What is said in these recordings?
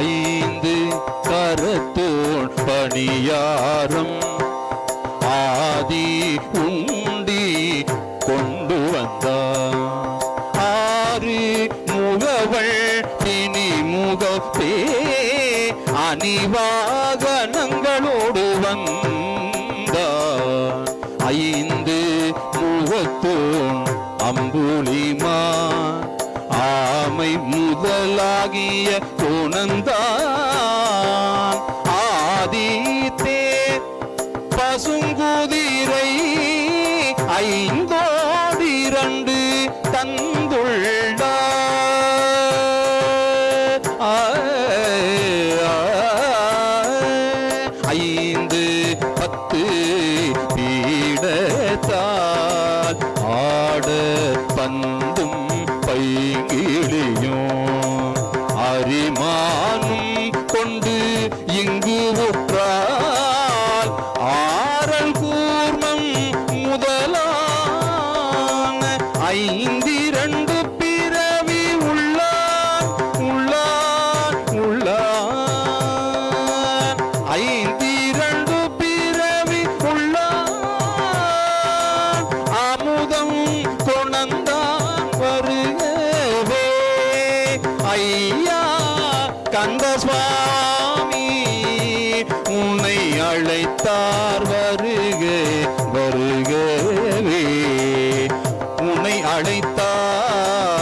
ஐந்து கரத்தோன் பணியாரம் ஆதி உண்டி கொண்டு வந்தார் ஆறு முகவள் தினி முகப்பே அணிவாகனங்களோடு வந்தார் ஐந்து முகத்தோன் அம்புலிமா ஆமை முதலாகிய கோணந்தான். ஆதித்தே பசுங்குதிரை ஐந்தோடு தந்துள்ள ஐந்து பத்து ஐயா கந்த சுவாமி உன்னை அழைத்தார் வருக வருகவே. உன்னை அழைத்தார்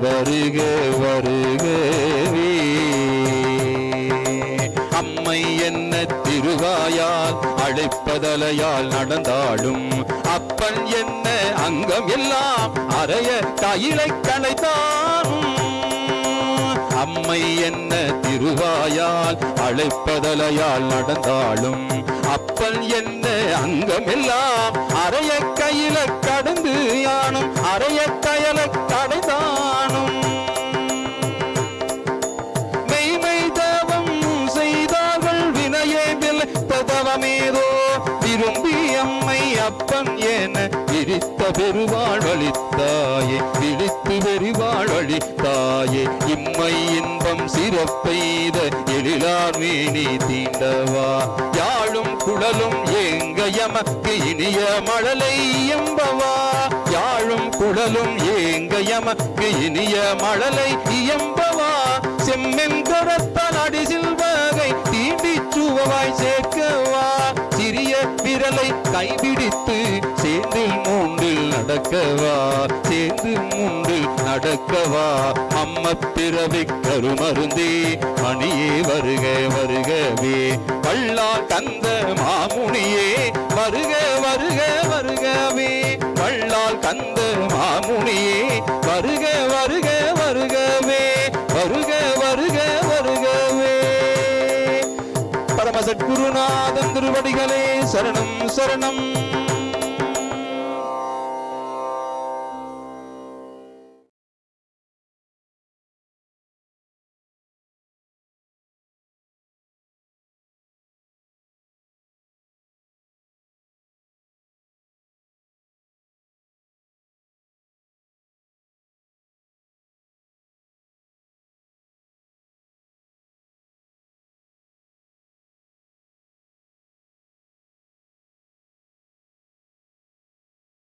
வருக வருகவே. அம்மை என்ன திருவாயால் அழைப்பதலையால் நடந்தாலும் அப்பன் என்ன அங்கம் எல்லாம் அறைய கையிலை களைத்தான் அம்மை என்ன திருவாயால் அழைப்பதலையால் நடந்தாலும் அப்பன் என்ன அங்கமெல்லாம் அறைய கையில கடந்து யானும் அறைய கயல கடைதானும் மெய்மை தவம் செய்தார்கள் வினையே விளைத்ததவமேதோ விரும்பி அம்மை அப்பன் என விரித்த பெருவாழ் அளித்தாயே விழித்து வெறிவாழ் அளித்தாயே இம்மை இன்பம் சிறப்பெய்த எழிலார் மீனி தீண்டவா. யாழும் குழலும் ஏங்க எமக்கு இனிய மழலை எம்பவா யாழும் குழலும் ஏங்க எமக்கு இனிய மழலை இயம்பவா. செம்மெங்கரத்தால் அடிசில் வகை தீண்டி விரலை கைபிடித்து சேர்ந்தில் மூண்டில் நடக்கவா? சேர்ந்து மூண்டில் நடக்கவா? அம்ம பிறவி கருமருந்தே மணியே வருக வருகவே. வள்ளா கந்த மாமுனியே வருக வருக வருகவே. வள்ளால் கந்த மாமுனியே சத்குருநாதன் திருவடிகளே சரணம் சரணம்.